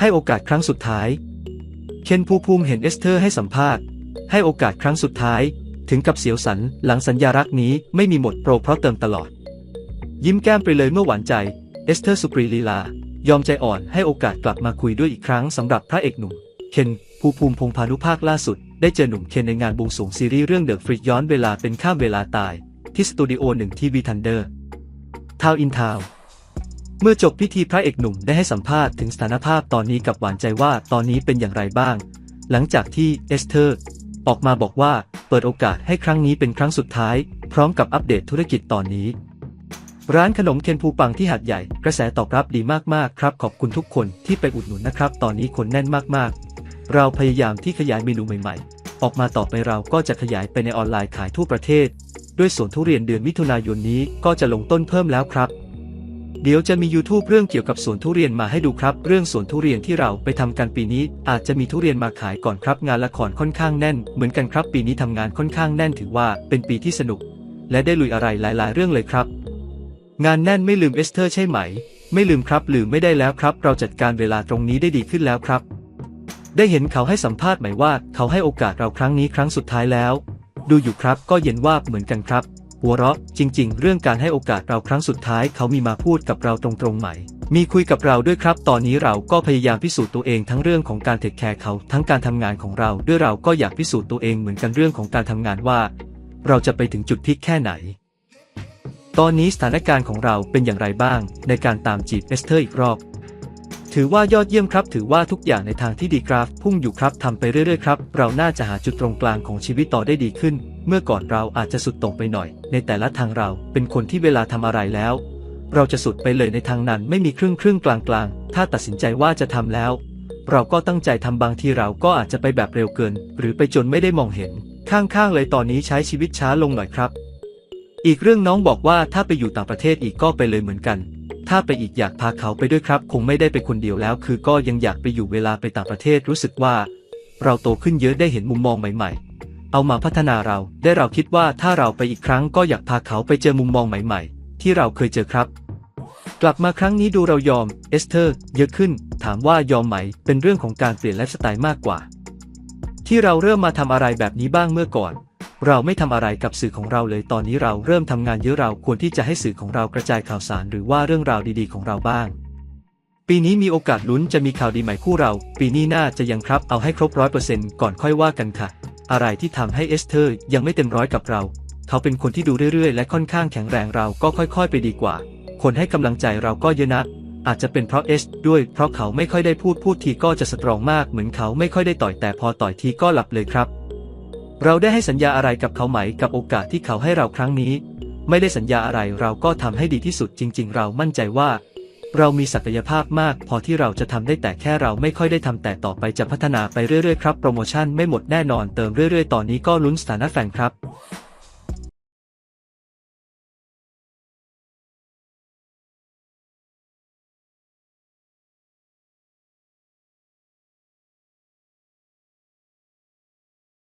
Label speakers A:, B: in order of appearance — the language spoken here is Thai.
A: ให้โอกาสครั้งสุดท้าย เคนภูภูมิเห็นเอสเธอร์ให้สัมภาษณ์ ให้โอกาสครั้งสุดท้าย ถึงกับเสียวสันหลังสัญญารักนี้ไม่มีหมดโปรเพราะเติมตลอด ยิ้มแก้มไปเลยเมื่อหวานใจ เอสเธอร์สุปรีลีลายอมใจอ่อนให้โอกาสกลับมาคุยด้วยอีกครั้งสำหรับพระเอกหนุ่ม เคนภูภูมิพงพานุภาคล่าสุด ได้เจอหนุ่มเคนในงานบวงสรวงซีรีส์เรื่องเดอะฟริกย้อนเวลาเป็นข้ามเวลาตาย ที่สตูดิโอหนึ่งทีวีทันเดอร์ทาวอินทาว เมื่อจบพิธีพระเอกหนุ่มได้ให้สัมภาษณ์ถึงสถานภาพตอนนี้กับหวานใจว่าตอนนี้เป็นอย่างไรบ้าง หลังจากที่เอสเธอร์ออกมาบอกว่าเปิดโอกาสให้ครั้งนี้เป็นครั้งสุดท้าย พร้อมกับอัปเดตธุรกิจตอนนี้ ร้านขนมเคนภูปังที่หัดใหญ่ กระแสตอบรับดีมากๆครับ ขอบคุณทุกคนที่ไปอุดหนุนนะครับ ตอนนี้คนแน่นมากๆ เราพยายามที่ขยายเมนูใหม่ๆ ออกมาต่อไปเราก็จะขยายไปในออนไลน์ขายทั่วประเทศ ด้วยสวนทุเรียนเดือนมิถุนายนนี้ก็จะลงต้นเพิ่มแล้วครับ เดี๋ยวจะมี YouTube เรื่องเกี่ยวกับสวนทุเรียนมาให้ดูครับ เรื่องสวนทุเรียนที่เราไปทำกันปีนี้ อาจจะมีทุเรียนมาขายก่อนครับ งานละครค่อนข้างแน่น เหมือนกันครับ ปีนี้ทำงานค่อนข้างแน่นถือว่าเป็นปีที่สนุก และได้ลุยอะไรหลาย ๆ เรื่องเลยครับ งานแน่นไม่ลืมเอสเธอร์ใช่ไหม ไม่ลืมครับลืมไม่ได้แล้วครับ เราจัดการเวลาตรงนี้ได้ดีขึ้นแล้วครับ ได้เห็นเขาให้สัมภาษณ์ไหมว่า เขาให้โอกาสเราครั้งนี้ครั้งสุดท้ายแล้ว ดูอยู่ครับก็เย็นว่าบเหมือนกันครับ หัวเราะจริง ๆ เรื่องการให้โอกาสเราครั้งสุดท้ายเขามีมาพูดกับเราตรงๆไหม มีคุยกับเราด้วยครับ ตอนนี้เราก็พยายามพิสูจน์ตัวเองทั้งเรื่องของการเทคแคร์เขาทั้งการทำงานของเราด้วยเราก็อยากพิสูจน์ตัวเองเหมือนกันเรื่องของการทำงานว่า เราจะไปถึงจุดพีคแค่ไหน ตอนนี้สถานการณ์ของเราเป็นอย่างไรบ้าง ในการตามจีบเอสเธอร์อีกรอบ ถือว่ายอดเยี่ยมครับ ถือว่าทุกอย่างในทางที่ดีกราฟ พุ่งอยู่ครับทำไปเรื่อยๆครับเราน่าจะหาจุดตรงกลางของชีวิตต่อได้ดีขึ้น เมื่อก่อนเราอาจจะสุดตรงไปหน่อย ในแต่ละทางเราเป็นคนที่เวลาทำอะไรแล้ว เราจะสุดไปเลยในทางนั้นไม่มีครึ่งครึ่งกลางกลางถ้าตัดสินใจว่าจะทำแล้ว เราก็ตั้งใจทำบางทีเราก็อาจจะไปแบบเร็วเกิน หรือไปจนไม่ได้มองเห็น ข้างๆเลยตอนนี้ใช้ชีวิตช้าลงหน่อยครับ อีกเรื่องน้องบอกว่าถ้าไปอยู่ต่างประเทศอีกก็ไปเลยเหมือนกัน ถ้าไปอีกอยากพาเขาไปด้วยครับ คงไม่ได้ไปคนเดียวแล้ว คือก็ยังอยากไปอยู่เวลาไปต่างประเทศรู้สึกว่า เราโตขึ้นเยอะได้เห็นมุมมองใหม่ ๆ เอามาพัฒนาเรา ได้เราคิดว่าถ้าเราไปอีกครั้งก็อยากพาเขาไปเจอมุมมองใหม่ๆ ที่เราเคยเจอครับ กลับมาครั้งนี้ดูเรายอม เอสเธอร์ เยอะขึ้น ถามว่ายอมไหม เป็นเรื่องของการเปลี่ยนไลฟ์สไตล์มากกว่า ที่เราเริ่มมาทำอะไรแบบนี้บ้างเมื่อก่อน เราไม่ทำอะไรกับสื่อของเราเลยตอนนี้เราเริ่มทำงานเยอะเราควรที่จะให้สื่อของเรากระจายข่าวสารหรือว่าเรื่องราวดีๆ ของเราบ้างปีนี้มีโอกาสลุ้นจะมีข่าวดีใหม่คู่เรา ปีนี้น่าจะยังครับเอาให้ครบร้อยเปอร์เซ็นต์ก่อนค่อยว่ากันค่ะ อะไรที่ทำให้เอสเธอร์ยังไม่เต็มร้อยกับเรา เขาเป็นคนที่ดูเรื่อยๆ และค่อนข้างแข็งแรงเราก็ค่อยๆ ไปดีกว่า คนให้กำลังใจเราก็เยอะนะอาจจะเป็นเพราะเอสด้วย เพราะเขาไม่ค่อยได้พูดพูดทีก็จะสตรองมากเหมือนเขาไม่ค่อยได้ต่อยแต่พอต่อยทีก็หลับเลยครับ เราได้ให้สัญญาอะไรกับเขาไหมกับโอกาสที่เขาให้เราครั้งนี้ ไม่ได้สัญญาอะไรเราก็ทำให้ดีที่สุดจริง ๆ เรามั่นใจว่า เรามีศักยภาพมากพอที่เราจะทำได้แต่แค่เราไม่ค่อยได้ทำแต่ต่อไปจะพัฒนาไปเรื่อยๆครับโปรโมชั่นไม่หมดแน่นอนเติมเรื่อยๆ ตอนนี้ก็ลุ้นสถานะแฟนครับ